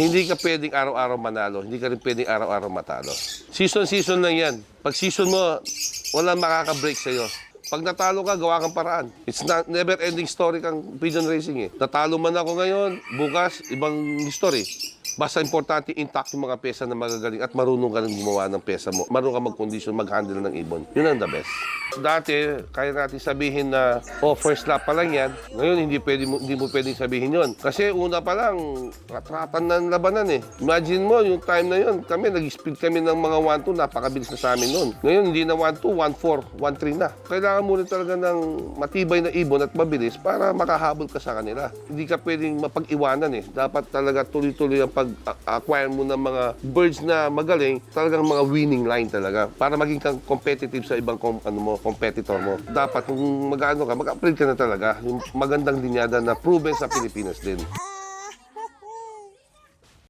Hindi ka pwedeng araw-araw manalo, hindi ka rin pwedeng araw-araw matalo. Season-season lang yan. Pag season mo, walang makaka-break sa'yo. Pag natalo ka, gawa kang paraan. It's not never-ending story kang pigeon racing eh. Natalo man ako ngayon, bukas, ibang history. Basta importante intact yung mga pesa na magagaling at marunong ka rin gumawa ng pesa mo. Marunong ka mag-condition, mag-handle ng ibon. Yun ang the best. Dati, kaya natin sabihin na, oh, first lap pa lang yan. Ngayon, hindi, pwede mo, hindi mo pwedeng sabihin yon. Kasi una pa lang, ratratan na ang labanan eh. Imagine mo, yung time na yun, kami, nag-speed kami ng mga 1-2, napakabilis na sa amin noon. Ngayon, hindi na 1-2, 1-4, 1-3 na. Kailangan mo rin talaga ng matibay na ibon at mabilis para makahabol ka sa kanila. Hindi ka pwedeng mapag-iwanan eh. Dapat talaga tuloy-tuloy ang pag-acquire mo ng mga birds na magaling, talagang mga winning line talaga para maging kang competitive sa ibang kom- ano mo, competitor mo. Dapat kung mag-ano ka, mag-upgrade ka na talaga. Yung magandang linyada na proven sa Pilipinas din.